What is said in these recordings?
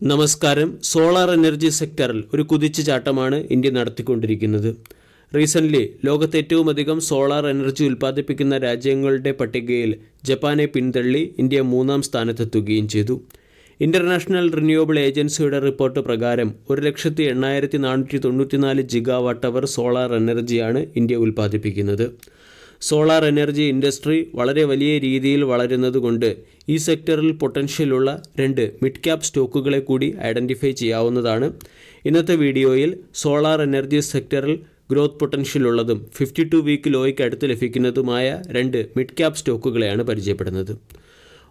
നമസ്കാരം. Solar energy സെക്ടറിൽ ഒരു കുതിച്ചുചാട്ടമാണ് ഇന്ത്യ നടത്തിക്കൊണ്ടിരിക്കുന്നത്. റീസെന്റ്ലി ലോകത്ത് ഏറ്റവും അധികം സോളാർ എനർജി ഉൽപ്പാദിപ്പിക്കുന്ന രാജ്യങ്ങളുടെ പട്ടികയിൽ ജപ്പാനെ പിന്തള്ളി ഇന്ത്യ മൂന്നാം സ്ഥാനത്തെത്തുകയും ചെയ്തു. ഇന്റർനാഷണൽ റിന്യൂവബിൾ ഏജൻസിയുടെ റിപ്പോർട്ട് പ്രകാരം ഒരു ലക്ഷത്തി എണ്ണായിരത്തി നാനൂറ്റി തൊണ്ണൂറ്റിനാല് ജിഗാവാട്ട് അവർ സോളാർ എനർജിയാണ് ഇന്ത്യ ഉൽപ്പാദിപ്പിക്കുന്നത്. സോളാർ എനർജി ഇൻഡസ്ട്രി വളരെ വലിയ രീതിയിൽ വളരുന്നതുകൊണ്ട് ഈ സെക്ടറിൽ പൊട്ടൻഷ്യലുള്ള രണ്ട് മിഡ് ക്യാപ് സ്റ്റോക്കുകളെ കൂടി ഐഡന്റിഫൈ ചെയ്യാവുന്നതാണ്. ഇന്നത്തെ വീഡിയോയിൽ സോളാർ എനർജി സെക്ടറിൽ ഗ്രോത്ത് പൊട്ടൻഷ്യൽ ഉള്ളതും ഫിഫ്റ്റി ടു വീക്ക് ലോയ്ക്ക് അടുത്ത് ലഭിക്കുന്നതുമായ രണ്ട് മിഡ് ക്യാപ് സ്റ്റോക്കുകളെയാണ് പരിചയപ്പെടുന്നത്.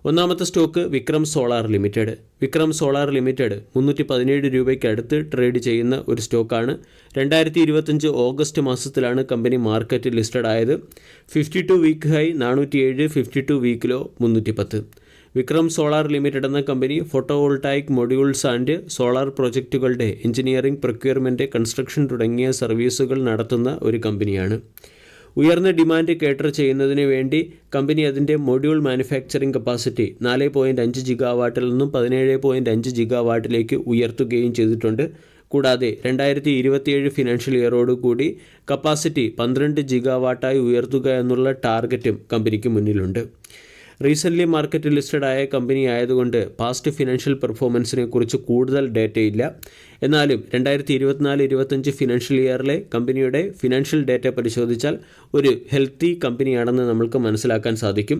ഒന്നാമത്തെ stock Vikram solar limited. Vikram solar limited മുന്നൂറ്റി പതിനേഴ് രൂപയ്ക്ക് അടുത്ത് ട്രേഡ് ചെയ്യുന്ന ഒരു സ്റ്റോക്കാണ്. രണ്ടായിരത്തി ഇരുപത്തഞ്ച് ഓഗസ്റ്റ് മാസത്തിലാണ് കമ്പനി മാർക്കറ്റിൽ ലിസ്റ്റഡ് ആയത്. ഫിഫ്റ്റി ടു വീക്ക് ഹൈ നാനൂറ്റി ഏഴ് ഫിഫ്റ്റി ടു വീക്കിലോ മുന്നൂറ്റി പത്ത് വിക്രം സോളാർ ലിമിറ്റഡ് എന്ന company photovoltaic modules and solar പ്രൊജക്റ്റുകളുടെ engineering procurement construction തുടങ്ങിയ സർവീസുകൾ നടത്തുന്ന ഒരു കമ്പനിയാണ്. ഉയർന്ന ഡിമാൻഡ് കേറ്റർ ചെയ്യുന്നതിന് വേണ്ടി കമ്പനി അതിന്റെ മൊഡ്യൂൾ മാനുഫാക്ചറിംഗ് കപ്പാസിറ്റി നാല് പോയിന്റ് അഞ്ച് ജിഗാവാട്ടിൽ നിന്നും പതിനേഴ് പോയിന്റ് അഞ്ച് ജിഗാവാട്ടിലേക്ക് ഉയർത്തുകയും ചെയ്തിട്ടുണ്ട്. കൂടാതെ രണ്ടായിരത്തി ഇരുപത്തിയേഴ് ഫിനാൻഷ്യൽ ഇയറോടുകൂടി കപ്പാസിറ്റി പന്ത്രണ്ട് ജിഗാവാട്ടായി ഉയർത്തുക എന്നുള്ള ടാർഗറ്റും കമ്പനിക്ക് മുന്നിലുണ്ട്. റീസെന്റ്ലി മാർക്കറ്റ് ലിസ്റ്റഡ് ആയ കമ്പനി ആയതുകൊണ്ട് പാസ്റ്റ് ഫിനാൻഷ്യൽ പെർഫോമൻസിനെ കുറിച്ച് കൂടുതൽ ഡേറ്റയില്ല എന്നാലും രണ്ടായിരത്തി ഇരുപത്തിനാല് ഇരുപത്തഞ്ച് ഫിനാൻഷ്യൽ ഇയറിലെ കമ്പനിയുടെ ഫിനാൻഷ്യൽ ഡേറ്റ പരിശോധിച്ചാൽ ഒരു ഹെൽത്തി കമ്പനിയാണെന്ന് നമ്മൾക്ക് മനസ്സിലാക്കാൻ സാധിക്കും.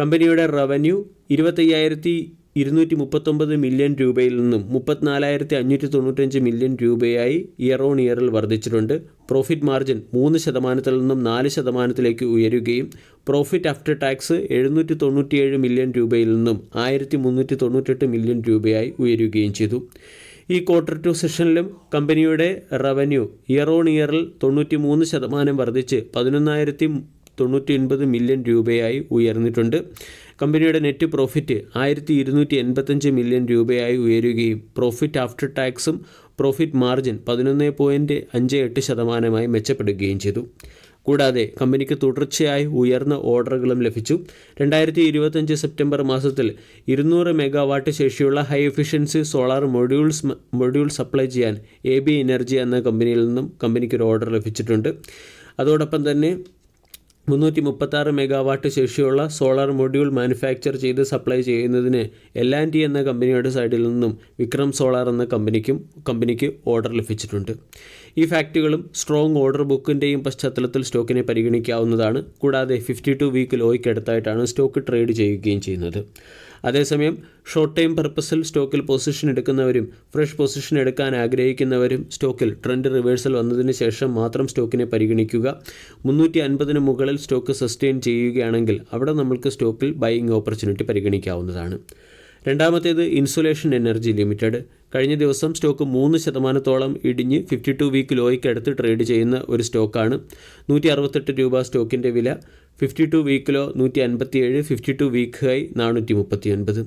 കമ്പനിയുടെ റവന്യൂ ഇരുപത്തയ്യായിരത്തി ഇരുന്നൂറ്റി മുപ്പത്തൊമ്പത് മില്യൺ രൂപയിൽ നിന്നും മുപ്പത്തിനാലായിരത്തി അഞ്ഞൂറ്റി തൊണ്ണൂറ്റഞ്ച് മില്യൺ രൂപയായി ഇയർ ഓൺ ഇയറിൽ വർദ്ധിച്ചിട്ടുണ്ട്. പ്രോഫിറ്റ് മാർജിൻ മൂന്ന് ശതമാനത്തിൽ നിന്നും നാല് ശതമാനത്തിലേക്ക് ഉയരുകയും പ്രോഫിറ്റ് ആഫ്റ്റർ ടാക്സ് എഴുന്നൂറ്റി തൊണ്ണൂറ്റിയേഴ് മില്യൺ രൂപയിൽ നിന്നും ആയിരത്തി മുന്നൂറ്റി തൊണ്ണൂറ്റെട്ട് മില്യൺ രൂപയായി ഉയരുകയും ചെയ്തു. ഈ ക്വാർട്ടർ ടു സെഷനിലും കമ്പനിയുടെ റവന്യൂ ഇയർ ഓൺ ഇയറിൽ തൊണ്ണൂറ്റി മൂന്ന് ശതമാനം വർദ്ധിച്ച് പതിനൊന്നായിരത്തി തൊണ്ണൂറ്റി ഒൻപത് മില്യൺ രൂപയായി ഉയർന്നിട്ടുണ്ട്. കമ്പനിയുടെ നെറ്റ് പ്രോഫിറ്റ് ആയിരത്തി ഇരുന്നൂറ്റി എൺപത്തഞ്ച് മില്യൺ രൂപയായി ഉയരുകയും പ്രോഫിറ്റ് ആഫ്റ്റർ ടാക്സും പ്രോഫിറ്റ് മാർജിൻ പതിനൊന്ന് പോയിന്റ് അഞ്ച് എട്ട് ശതമാനമായി മെച്ചപ്പെടുകയും ചെയ്തു. കൂടാതെ കമ്പനിക്ക് തുടർച്ചയായി ഉയർന്ന ഓർഡറുകളും ലഭിച്ചു. രണ്ടായിരത്തി ഇരുപത്തഞ്ച് സെപ്റ്റംബർ മാസത്തിൽ ഇരുന്നൂറ് മെഗാവാട്ട് ശേഷിയുള്ള high efficiency solar modules module supply ചെയ്യാൻ എ ബി എനർജി എന്ന കമ്പനിയിൽ നിന്നും കമ്പനിക്ക് ഒരു ഓർഡർ ലഭിച്ചിട്ടുണ്ട്. അതോടൊപ്പം തന്നെ മുന്നൂറ്റി മുപ്പത്താറ് മെഗാവാട്ട് ശേഷിയുള്ള സോളാർ മൊഡ്യൂൾ മാനുഫാക്ചർ ചെയ്ത് സപ്ലൈ ചെയ്യുന്നതിന് എൽ ആൻഡ് ടി എന്ന കമ്പനിയുടെ സൈഡിൽ നിന്നും വിക്രം സോളാർ എന്ന കമ്പനിക്കും കമ്പനിക്ക് ഓർഡർ ലഭിച്ചിട്ടുണ്ട്. ഈ ഫാക്റ്റുകളും സ്ട്രോങ് ഓർഡർ ബുക്കിന്റെയും പശ്ചാത്തലത്തിൽ സ്റ്റോക്കിനെ പരിഗണിക്കാവുന്നതാണ്. കൂടാതെ ഫിഫ്റ്റി ടു വീക്ക് ലോയ്ക്ക് അടുത്തായിട്ടാണ് സ്റ്റോക്ക് ട്രേഡ് ചെയ്യുകയും ചെയ്യുന്നത്. അതേസമയം ഷോർട്ട് ടൈം പർപ്പസിൽ സ്റ്റോക്കിൽ പൊസിഷൻ എടുക്കുന്നവരും ഫ്രഷ് പൊസിഷൻ എടുക്കാൻ ആഗ്രഹിക്കുന്നവരും സ്റ്റോക്കിൽ ട്രെൻഡ് റിവേഴ്സൽ വന്നതിന് ശേഷം മാത്രം സ്റ്റോക്കിനെ പരിഗണിക്കുക. മുന്നൂറ്റി അൻപതിന് മുകളിൽ സ്റ്റോക്ക് സസ്റ്റെയിൻ ചെയ്യുകയാണെങ്കിൽ അവിടെ നമ്മൾക്ക് സ്റ്റോക്കിൽ ബൈയിങ് ഓപ്പർച്യൂണിറ്റി പരിഗണിക്കാവുന്നതാണ്. രണ്ടാമത്തേത് ഇൻസുലേഷൻ എനർജി ലിമിറ്റഡ്. കഴിഞ്ഞ ദിവസം സ്റ്റോക്ക് മൂന്ന് ശതമാനത്തോളം ഇടിഞ്ഞ് ഫിഫ്റ്റി ടു വീക്ക് ലോയ്ക്ക് അടുത്ത് ട്രേഡ് ചെയ്യുന്ന ഒരു സ്റ്റോക്കാണ്. നൂറ്റി അറുപത്തെട്ട് രൂപ സ്റ്റോക്കിന്റെ വില. ഫിഫ്റ്റി ടു വീക്കിലോ നൂറ്റി അൻപത്തിയേഴ് ഫിഫ്റ്റി ടു വീക്ക് ഹൈ നാനൂറ്റി മുപ്പത്തി ഒൻപത്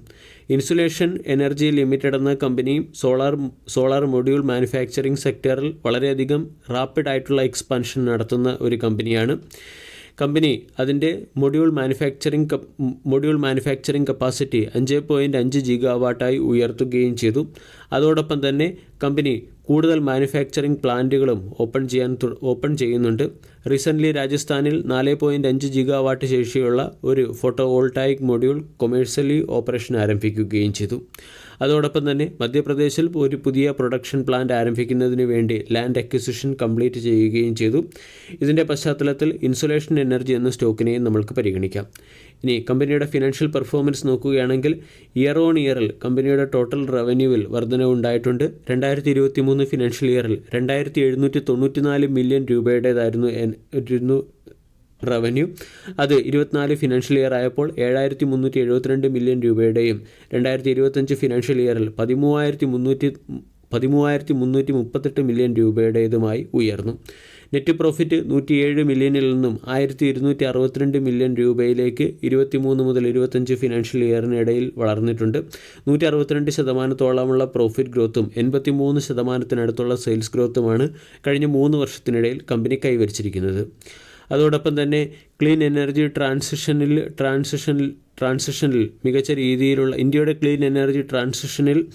ഇൻസുലേഷൻ എനർജി ലിമിറ്റഡ് എന്ന കമ്പനിയും സോളാർ സോളാർ മൊഡ്യൂൾ മാനുഫാക്ചറിംഗ് സെക്ടറിൽ വളരെയധികം റാപ്പിഡ് ആയിട്ടുള്ള എക്സ്പാൻഷൻ നടത്തുന്ന ഒരു കമ്പനിയാണ്. കമ്പനി അതിന്റെ module manufacturing module manufacturing capacity അഞ്ച് പോയിന്റ് അഞ്ച് ജിഗാവാട്ടായി ഉയർത്തുകയും ചെയ്തു. അതോടൊപ്പം തന്നെ കമ്പനി കൂടുതൽ മാനുഫാക്ചറിംഗ് പ്ലാന്റുകളും ഓപ്പൺ ചെയ്യാൻ ഓപ്പൺ ചെയ്യുന്നുണ്ട്. റീസെന്റ്ലി രാജസ്ഥാനിൽ നാല് പോയിന്റ് അഞ്ച് ജിഗാവാട്ട് ശേഷിയുള്ള ഒരു photovoltaic module commercially operation ആരംഭിക്കുകയും ചെയ്തു. അതോടൊപ്പം തന്നെ മധ്യപ്രദേശിൽ ഒരു പുതിയ പ്രൊഡക്ഷൻ പ്ലാന്റ് ആരംഭിക്കുന്നതിന് വേണ്ടി ലാൻഡ് അക്വിസിഷൻ കംപ്ലീറ്റ് ചെയ്യുകയും ചെയ്തു. ഇതിന്റെ പശ്ചാത്തലത്തിൽ ഇൻസുലേഷൻ എനർജി എന്ന സ്റ്റോക്കിനെയും നമ്മൾക്ക് പരിഗണിക്കാം. ഇനി കമ്പനിയുടെ ഫിനാൻഷ്യൽ പെർഫോമൻസ് നോക്കുകയാണെങ്കിൽ ഇയർ ഓൺ ഇയറിൽ കമ്പനിയുടെ ടോട്ടൽ റവന്യൂവിൽ വർധനവുണ്ടായിട്ടുണ്ട് രണ്ടായിരത്തി ഇരുപത്തി മൂന്ന് ഫിനാൻഷ്യൽ ഇയറിൽ രണ്ടായിരത്തി എഴുന്നൂറ്റി തൊണ്ണൂറ്റിനാല് മില്യൺ രൂപയുടേതായിരുന്നു റവന്യൂ അത് ഇരുപത്തിനാല് ഫിനാൻഷ്യൽ ഇയർ ആയപ്പോൾ ഏഴായിരത്തി മുന്നൂറ്റി എഴുപത്തിരണ്ട് മില്യൺ രൂപയുടെയും രണ്ടായിരത്തി ഇരുപത്തഞ്ച് ഫിനാൻഷ്യൽ ഇയറിൽ പതിമൂവായിരത്തി മുന്നൂറ്റി പതിമൂവായിരത്തി മുന്നൂറ്റി മുപ്പത്തെട്ട് മില്യൺ രൂപയുടേതുമായി ഉയർന്നു. നെറ്റ് പ്രോഫിറ്റ് നൂറ്റിയേഴ് മില്യണിൽ നിന്നും ആയിരത്തി ഇരുന്നൂറ്റി അറുപത്തിരണ്ട് മില്യൺ രൂപയിലേക്ക് ഇരുപത്തിമൂന്ന് മുതൽ ഇരുപത്തഞ്ച് ഫിനാൻഷ്യൽ ഇയറിനിടയിൽ വളർന്നിട്ടുണ്ട്. നൂറ്റി അറുപത്തിരണ്ട് ശതമാനത്തോളമുള്ള പ്രോഫിറ്റ് ഗ്രോത്തും എൺപത്തിമൂന്ന് ശതമാനത്തിനടുത്തുള്ള സെയിൽസ് ഗ്രോത്തുമാണ് കഴിഞ്ഞ മൂന്ന് വർഷത്തിനിടയിൽ കമ്പനി കൈവരിച്ചിരിക്കുന്നത്. അതോടൊപ്പം തന്നെ ക്ലീൻ എനർജി ട്രാൻസിഷനിൽ ട്രാൻസിഷനിൽ ട്രാൻസിഷനിൽ മികച്ച രീതിയിലുള്ള ഇന്ത്യയുടെ ക്ലീൻ എനർജി ട്രാൻസിഷനിൽ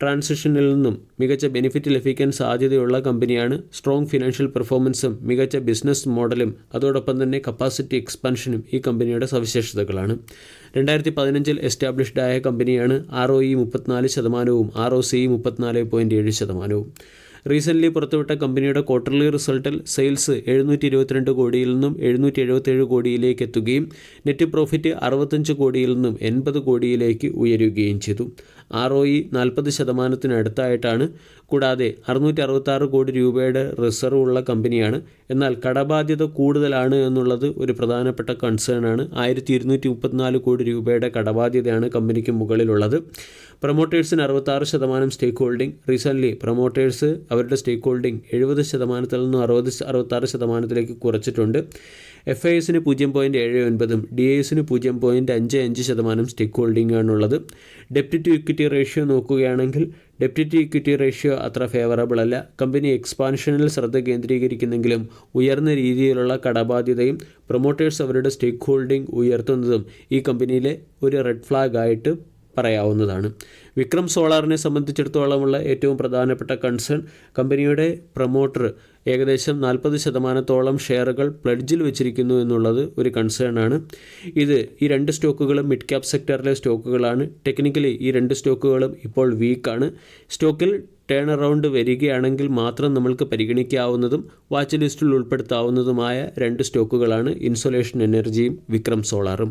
ട്രാൻസിഷനിൽ നിന്നും മികച്ച ബെനിഫിറ്റ് ലഭിക്കാൻ സാധ്യതയുള്ള കമ്പനിയാണ് സ്ട്രോങ് ഫിനാൻഷ്യൽ പെർഫോമൻസും മികച്ച ബിസിനസ് മോഡലും അതോടൊപ്പം തന്നെ കപ്പാസിറ്റി എക്സ്പാൻഷനും ഈ കമ്പനിയുടെ സവിശേഷതകളാണ്. രണ്ടായിരത്തി പതിനഞ്ചിൽ എസ്റ്റാബ്ലിഷ്ഡ് ആയ കമ്പനിയാണ് ആർ ഒ ഇ മുപ്പത്തിനാല് ശതമാനവും ആർ ഒ സി മുപ്പത്തിനാല് പോയിന്റ് ഏഴ് ശതമാനവും. റീസെന്റ്ലി പുറത്തുവിട്ട കമ്പനിയുടെ ക്വാർട്ടർലി റിസൾട്ടിൽ സെയിൽസ് എഴുന്നൂറ്റി ഇരുപത്തിരണ്ട് കോടിയിൽ നിന്നും എഴുന്നൂറ്റി എഴുപത്തേഴ് കോടിയിലേക്ക് എത്തുകയും നെറ്റ് പ്രോഫിറ്റ് അറുപത്തഞ്ച് കോടിയിൽ നിന്നും എൺപത് കോടിയിലേക്ക് ഉയരുകയും ചെയ്തു. ആർ ഒ ഇ നാൽപ്പത് ശതമാനത്തിനടുത്തായിട്ടാണ് കൂടാതെ അറുന്നൂറ്റി അറുപത്താറ് കോടി രൂപയുടെ റിസർവ് ഉള്ള കമ്പനിയാണ്. എന്നാൽ കടബാധ്യത കൂടുതലാണ് എന്നുള്ളത് ഒരു പ്രധാനപ്പെട്ട കൺസേൺ ആണ്. ആയിരത്തി ഇരുന്നൂറ്റി മുപ്പത്തിനാല് കോടി രൂപയുടെ കടബാധ്യതയാണ് കമ്പനിക്ക് മുകളിലുള്ളത്. പ്രൊമോട്ടേഴ്സിന് അറുപത്താറ് ശതമാനം സ്റ്റേക്ക് ഹോൾഡിംഗ് റീസെന്റ്ലി പ്രൊമോട്ടേഴ്സ് അവരുടെ സ്റ്റേക്ക് ഹോൾഡിംഗ് എഴുപത് ശതമാനത്തിൽ നിന്നും അറുപത് അറുപത്താറ് ശതമാനത്തിലേക്ക് കുറച്ചിട്ടുണ്ട്. എഫ് ഐ എസിന് പൂജ്യം പോയിന്റ് ഏഴ് ഒൻപതും ഡി ഐ എസിന് പൂജ്യം പോയിന്റ് അഞ്ച് അഞ്ച് ശതമാനം സ്റ്റേക്ക് ഹോൾഡിംഗ് ആണുള്ളത്. ഡെപ്റ്റ് ടു ഇക്വിറ്റി റേഷ്യോ നോക്കുകയാണെങ്കിൽ ഡെപ്റ്റ് ടു ഇക്വിറ്റി റേഷ്യോ അത്ര ഫേവറബിൾ അല്ല. കമ്പനി എക്സ്പാൻഷനിൽ ശ്രദ്ധ കേന്ദ്രീകരിക്കുന്നെങ്കിലും ഉയർന്ന രീതിയിലുള്ള കടബാധ്യതയും പ്രൊമോട്ടേഴ്സ് അവരുടെ സ്റ്റേക്ക് ഹോൾഡിംഗ് ഉയർത്തുന്നതും ഈ കമ്പനിയിലെ ഒരു റെഡ് ഫ്ലാഗ് ആയിട്ട് പറയാവുന്നതാണ്. വിക്രം സോളാറിനെ സംബന്ധിച്ചിടത്തോളമുള്ള ഏറ്റവും പ്രധാനപ്പെട്ട കൺസേൺ കമ്പനിയുടെ പ്രൊമോട്ടർ ഏകദേശം നാൽപ്പത് ശതമാനത്തോളം ഷെയറുകൾ പ്ലഡ്ജിൽ വെച്ചിരിക്കുന്നു എന്നുള്ളത് ഒരു കൺസേൺ ആണ്. ഇത് ഈ രണ്ട് സ്റ്റോക്കുകളും മിഡ് ക്യാപ് സെക്ടറിലെ സ്റ്റോക്കുകളാണ്. ടെക്നിക്കലി ഈ രണ്ട് സ്റ്റോക്കുകളും ഇപ്പോൾ വീക്കാണ് സ്റ്റോക്കിൽ ടേൺ അറൗണ്ട് വരികയാണെങ്കിൽ മാത്രം നമ്മൾക്ക് പരിഗണിക്കാവുന്നതും വാച്ച് ലിസ്റ്റിൽ ഉൾപ്പെടുത്താവുന്നതുമായ രണ്ട് സ്റ്റോക്കുകളാണ് ഇൻസുലേഷൻ എനർജിയും വിക്രം സോളാറും.